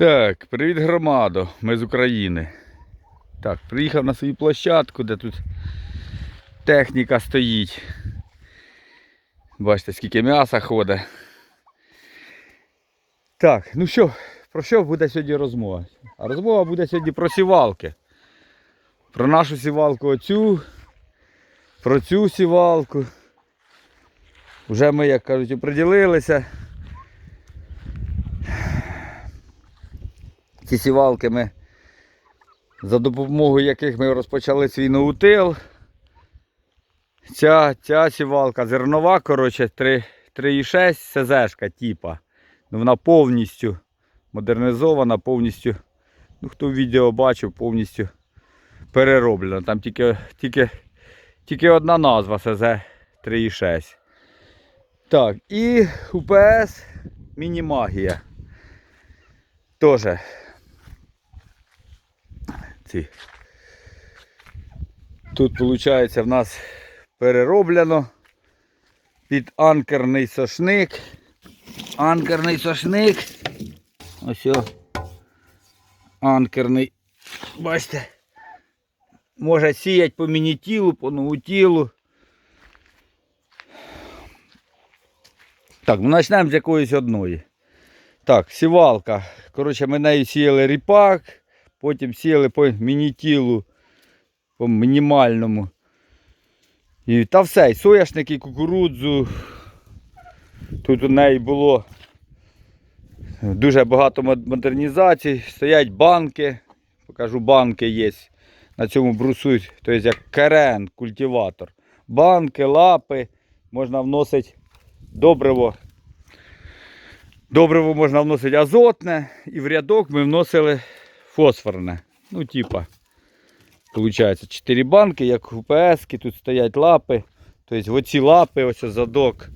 Так, привіт громадо, ми з України. Так, приїхав на свою площадку, де тут техніка стоїть. Бачите, скільки м'яса ходить. Так, ну що, про що буде сьогодні розмова? А розмова буде сьогодні про сівалки. Про нашу сівалку оцю, про цю сівалку. Вже ми, як кажуть, оприділилися. Ці сівалки ми, за допомогою яких ми розпочали свій ноутил. Ця, ця сівалка зернова, коротше, 3 3,6 СЗшка типа. Ну, вона повністю модернізована, повністю, ну хто відео бачив, повністю перероблена. Там тільки, тільки, тільки одна назва СЗ 3,6. Так, і УПС Мінімагія. Тоже ці. Тут виходить в нас перероблено під анкерний сошник. Анкерний сошник. Ось о. Анкерний. Бачите. Може сіять по мінітілу, по ноутілу. Так, ну почнемо з якоїсь одної. Так, сівалка. Коротше, ми нею сіяли ріпак, потім сіяли по мінітілу, по мінімальному. І, та все, і соняшник, і кукурудзу. Тут у неї було дуже багато модернізацій. Стоять банки. Покажу, банки є. На цьому брусуть, тобто як керен, культиватор. Банки, лапи, можна вносити добриво. Добриво можна вносити азотне і в рядок ми вносили фосфорне. Ну, типа, виходить, 4 банки, як у ПС, тут стоять лапи. Тобто оці лапи, ось задок.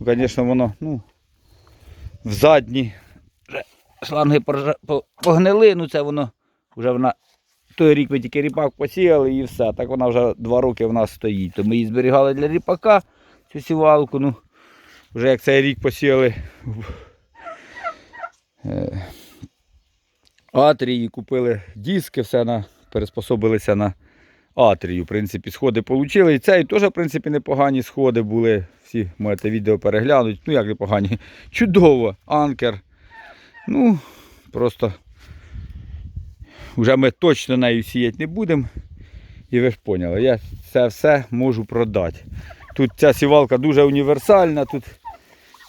Звісно, воно ну, в задні шланги погнили, ну це воно вже вона. Той рік ми тільки ріпак посіяли і все. Так вона вже два роки в нас стоїть. То ми її зберігали для ріпака, цю сівалку. Ну, вже як цей рік посіяли е, Атрії, купили диски, все на, переспособилися на Атрію. В принципі, сходи отримали. І цей теж, в принципі, непогані сходи були. Всі можете відео переглянути. Ну як непогані. Чудово, анкер. Ну, просто вже ми точно нею сіяти не будемо. І ви ж поняли, я це все можу продати. Тут ця сівалка дуже універсальна, тут,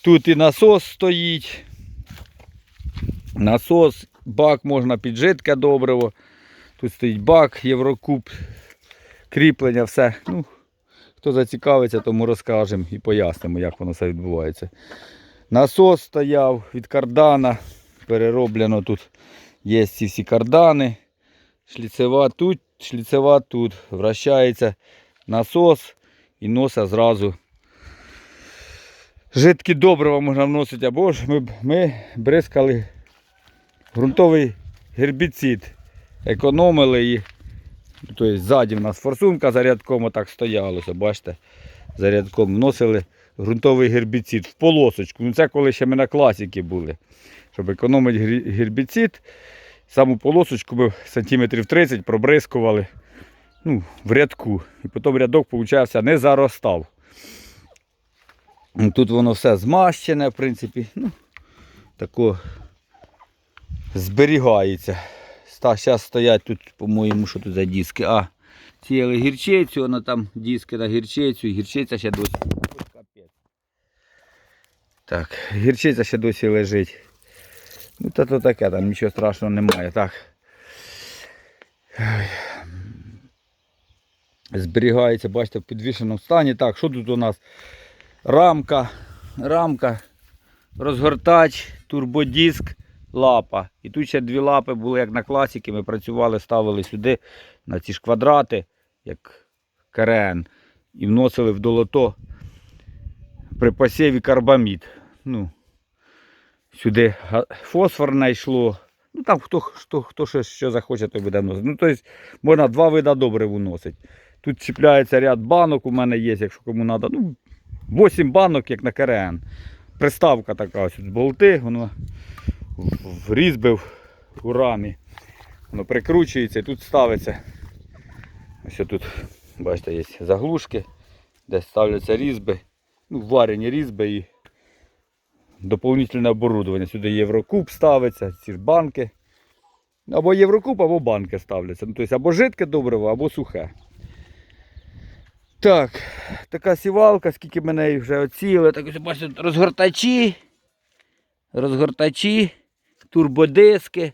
тут і насос стоїть. Насос, бак можна під жидке добриво. Тут стоїть бак, Єврокуб, кріплення, все. Ну, хто зацікавиться, тому розкажемо і пояснимо, як воно все відбувається. Насос стояв від кардана, перероблено тут є ці всі кардани. Шліцева тут, шліцева тут. Вращається насос і носа зразу. Жидкі добрива можна вносити, або ж ми, ми бризкали ґрунтовий гербіцид. Економили її. Тобто ззаді в нас форсунка за рядком отак стоялося, бачите? За рядком вносили ґрунтовий гербіцид в полосочку. Ну це коли ще ми на класіки були. Щоб економити гер- гербіцид, саму полосочку ми сантиметрів 30 пробризкували ну, в рядку. І потім рядок, виходить, не заростав. Тут воно все змащене, в принципі. Ну, тако зберігається. Зараз стоять тут, по-моєму, що тут за диски. А, сіяли гірчицю, воно там диски на гірчицю, гірчиця ще досі. Так, гірчиця ще досі лежить. Ну, та то таке, там нічого страшного немає. Так. Зберігається, бачите, в підвішеному стані. Так, що тут у нас? Рамка, рамка, розгортач, турбодиск, лапа. І тут ще дві лапи були, як на класіки. Ми працювали, ставили сюди на ці ж квадрати, як КРН, і вносили в долото при посіві карбамід. Ну, сюди га- фосфорне йшло. Ну там хто, хто, хто що, що захоче, той буде вносити. Ну, тобто можна два вида добрив вносити. Тут чіпляється ряд банок, у мене є, якщо кому треба. Ну, 8 банок, як на КРН. Приставка така, ось болти, воно різьби у рамі. Воно прикручується і тут ставиться. Ось тут, бачите, є заглушки, де ставляться різьби, ну, варені різьби і доповнительне оборудовання. Сюди Єврокуб ставиться, ці ж банки. Або Єврокуб, або банки ставляться. Ну, тобто або жидке добриво, або сухе. Так, така сівалка, скільки ми неї вже оціли. Так бачите, розгортачі, розгортачі, турбодиски.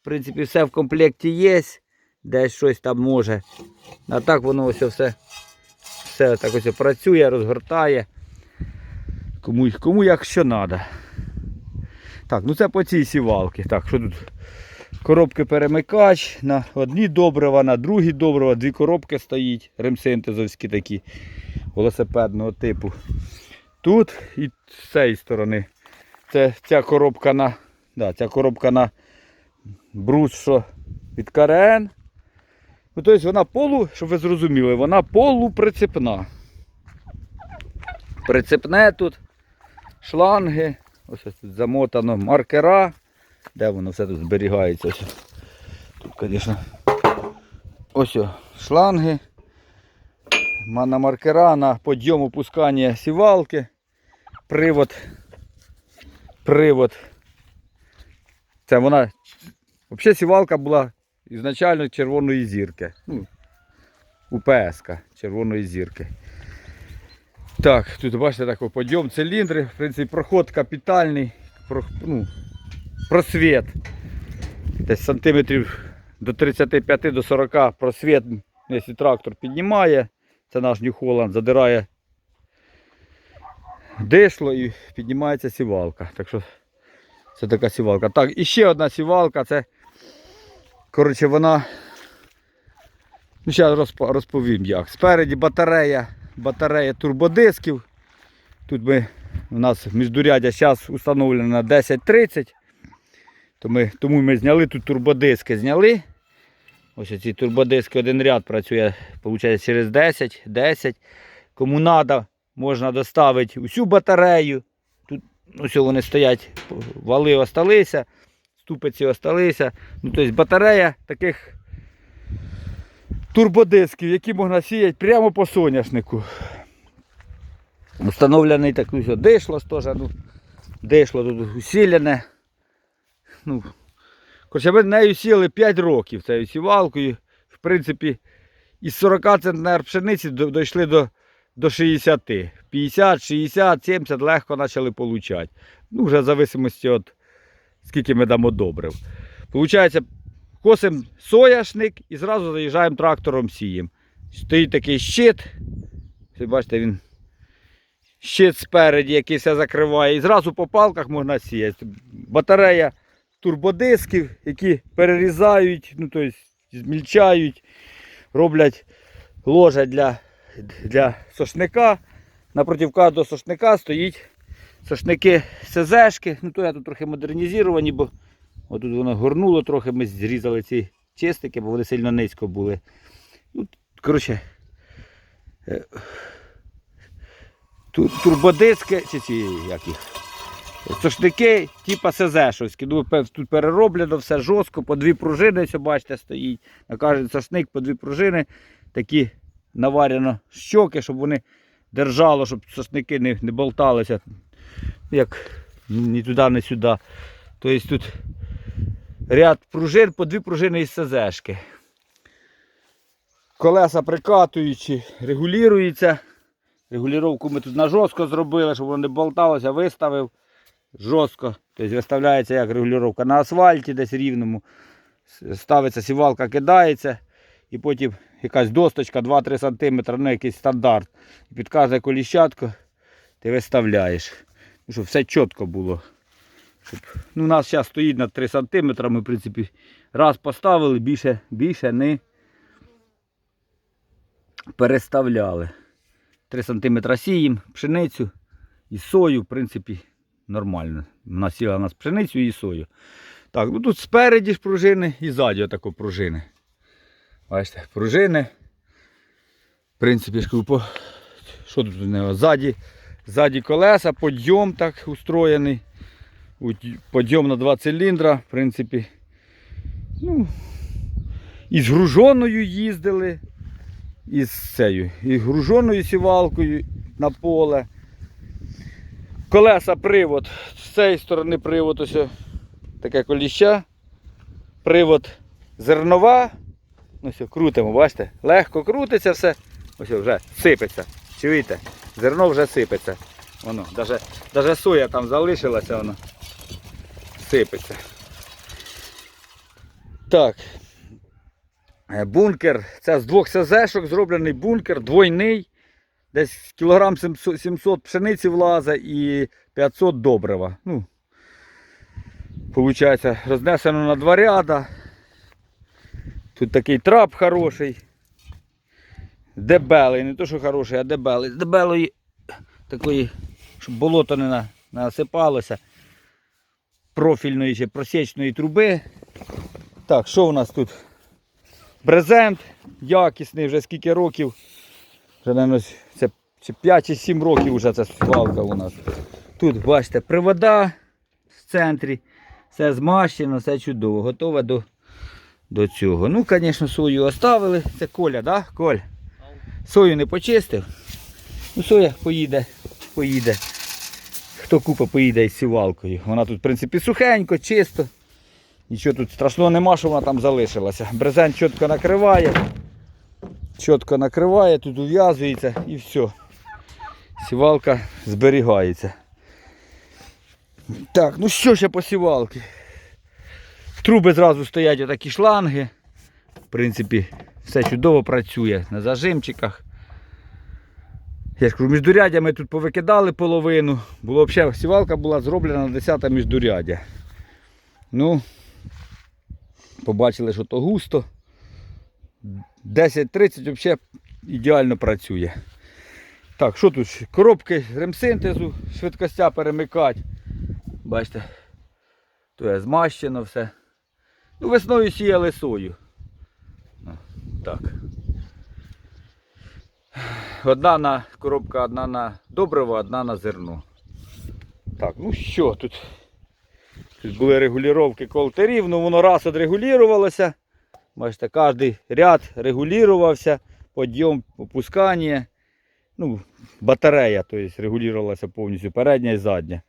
В принципі, все в комплекті є. Десь щось там може. А так воно ось все, все так ось працює, розгортає. Кому, кому як що треба. Так, ну це по цій сівалці. Так, що тут? Коробки перемикач на одні добрива, на другі добрива, дві коробки стоїть, ремсинтезовські такі велосипедного типу. Тут і з цієї сторони. Це ця коробка на да, ця коробка на брус, що від КРН. Ну, тобто вона полу, щоб ви зрозуміли, вона полуприцепна. Прицепне тут, шланги, ось тут замотано маркера. Де воно все тут зберігається? Тут, звісно, ось о, шланги. На маркера, на підйом опускання сівалки. Привод. Привод. Це вона. Взагалі сівалка була ізначально червоної зірки. Ну, УПС червоної зірки. Так, тут бачите такий підйом циліндри. В принципі, проход капітальний. Про, ну, просвіт. Десь сантиметрів до 35 до 40 просвіт, якщо трактор піднімає, це наш Holland, задирає дишло і піднімається сівалка. Так що це така сівалка. Так, і ще одна сівалка, це коротше вона. Ну, зараз розповім як. Спереді батарея, батарея турбодисків. Тут ми, у нас міждурядя зараз встановлено на 10-30. То ми, тому ми зняли тут турбодиски. Зняли. Ось ці турбодиски один ряд працює, виходить, через 10, 10. Кому треба, можна доставити усю батарею. Ось вони стоять, вали осталися, ступиці осталися. Ну, тобто батарея таких турбодисків, які можна сіяти прямо по соняшнику. Встановлений такий ось дишло теж, ну, дишло тут усилене. Ну, коротше, ми нею сіяли 5 років цією сівалкою. В принципі, із 40 центнер пшениці дійшли до, до 60. 50, 60, 70 легко почали получати. Ну, вже в зависимості від скільки ми дамо добрив. Получається, косимо сояшник і зразу заїжджаємо трактором сіємо. Стоїть такий щит. Бачите, він щит спереді, який все закриває. І зразу по палках можна сіяти. Батарея турбодисків, які перерізають, ну, тобто змільчають, роблять ложа для, для сошника. Напроти кожного сошника стоїть сошники СЗшки. Ну, то я тут трохи модернізовані, бо отут воно горнуло трохи, ми зрізали ці чистики, бо вони сильно низько були. Ну, коротше, е, турбодиски, чи ці як їх, типа СЗшовські. Ну, тут перероблено все жорстко, по дві пружини, ось бачите, стоїть. На кожен сошник по дві пружини, такі наварено щоки, щоб вони держало, щоб сошники не, не болталися. Як ні туди, ні сюди. Тобто тут ряд пружин, по дві пружини із СЗшки. Колеса прикатуючі, регулюються. Регулювання ми тут на жорстко зробили, щоб воно не болталося, виставив жорстко. Тобто виставляється як регулювання на асфальті, десь рівному. Ставиться сівалка, кидається, і потім якась досточка 2-3 см, ну якийсь стандарт. І під кожне коліщатко ти виставляєш. Ну, щоб все чітко було. Щоб... Ну, у нас зараз стоїть на 3 см, ми в принципі раз поставили, більше, більше не переставляли. 3 см сіємо, пшеницю і сою, в принципі, нормально. Вона сіла у нас пшеницю і сою. Так, ну тут спереді ж пружини і ззаді отако пружини. Бачите, пружини. В принципі, кажу, по... що тут у нього? Ззаді, ззаді колеса, подйом так устроєний. Подйом на два циліндра, в принципі, Ну, і з гружоною їздили, і з цією, і з гружоною сівалкою на поле. Колеса привод. З цієї сторони привод ось таке коліща. Привод зернова. Ну все, крутимо, бачите? Легко крутиться все. Ось вже сипеться. Чуєте? Зерно вже сипеться. Воно, даже, даже соя там залишилася, воно сипеться. Так. Е, Бункер. Це з двох СЗшок зроблений бункер, двойний. Десь кілограм 700 700 пшениці влазить і 500 добрива. Ну, Получається, рознесено на два ряда. Тут такий трап хороший. Дебелий, не то що хороший, а дебелий. Дебелої такої, щоб болото не насипалося. Профільної чи просічної труби. Так, що у нас тут? Брезент якісний, вже скільки років. Вже, мабуть, це чи 5 чи 7 років вже ця свалка у нас. Тут, бачите, привода в центрі. Все змащено, все чудово. Готове до, до цього. Ну, звісно, сою оставили. Це Коля? Да? Коль? Сою не почистив. Ну, соя поїде, поїде. Хто купа поїде із сівалкою. Вона тут, в принципі, сухенько, чисто. Нічого тут страшного нема, що вона там залишилася. Брезент чітко накриває. Чітко накриває, тут ув'язується і все. Сівалка зберігається. Так, ну що ще по сівалки? Труби зразу стоять отакі шланги. В принципі, все чудово працює на зажимчиках. Я ж кажу, міждуряддя ми тут повикидали половину. Було взагалі, сівалка була зроблена на 10 міждуряддя. Ну, побачили, що то густо. 10-30 взагалі ідеально працює. Так, що тут? Коробки ремсинтезу, швидкостя перемикати. Бачите, то є змащено все. Ну, весною сіяли сою. Ну, Так. Одна на коробка, одна на добриво, одна на зерно. Так, ну що тут? Тут були регулювання колтерів, ну воно раз відрегулювалося. Бачите, кожен ряд регулювався, підйом, опускання. Ну, батарея, тобто регулювалася повністю передня і задня.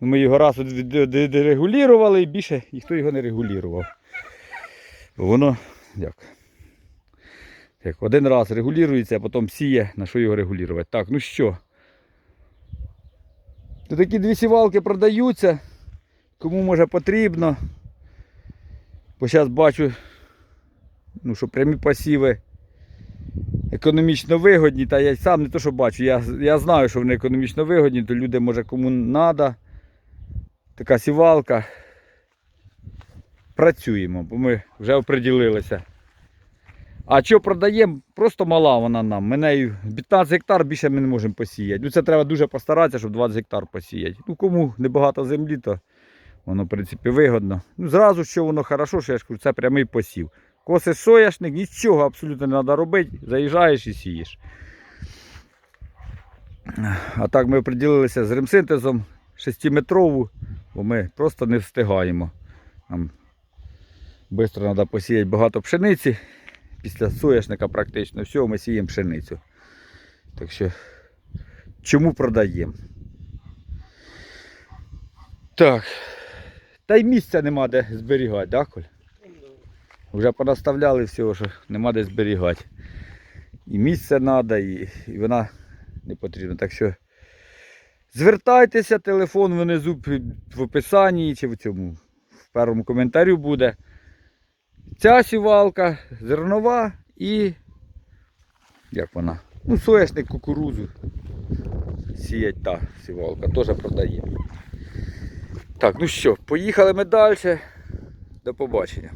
Ми його раз відрегулювали і більше ніхто його не регулював. Воно як? Як один раз регулюється, а потім сіє, на що його регулювати. Так, ну що? То такі дві сівалки продаються. Кому може потрібно. Бо зараз бачу, ну, що прямі посіви економічно вигодні, та я сам не то, що бачу, я, я знаю, що вони економічно вигодні, то люди, може, кому треба. Така сівалка. Працюємо, бо ми вже оприділилися. А що продаємо, просто мала вона нам. Ми нею 15 гектар більше ми не можемо посіяти. Ну це треба дуже постаратися, щоб 20 гектар посіяти. Ну кому небагато землі, то воно в принципі вигодно. Ну зразу що воно хорошо, що я ж кажу, це прямий посів. Коси соняшник, нічого абсолютно не треба робити, заїжджаєш і сієш. А так ми оприділилися з ремсинтезом 6-метрову, бо ми просто не встигаємо. Нам швидко треба посіяти багато пшениці. Після соняшника практично всього ми сіємо пшеницю. Так що, чому продаємо? Так. Та й місця нема де зберігати, да, Коль? Вже понаставляли всього, що нема де зберігати. І місце треба, і, і вона не потрібна. Так що звертайтеся, телефон внизу в описанні чи в цьому в першому коментарі буде. Ця сівалка зернова і як вона? Ну, соняшник кукурузу. Сіять та сівалка, теж продає. Так, ну що, поїхали ми далі. До побачення.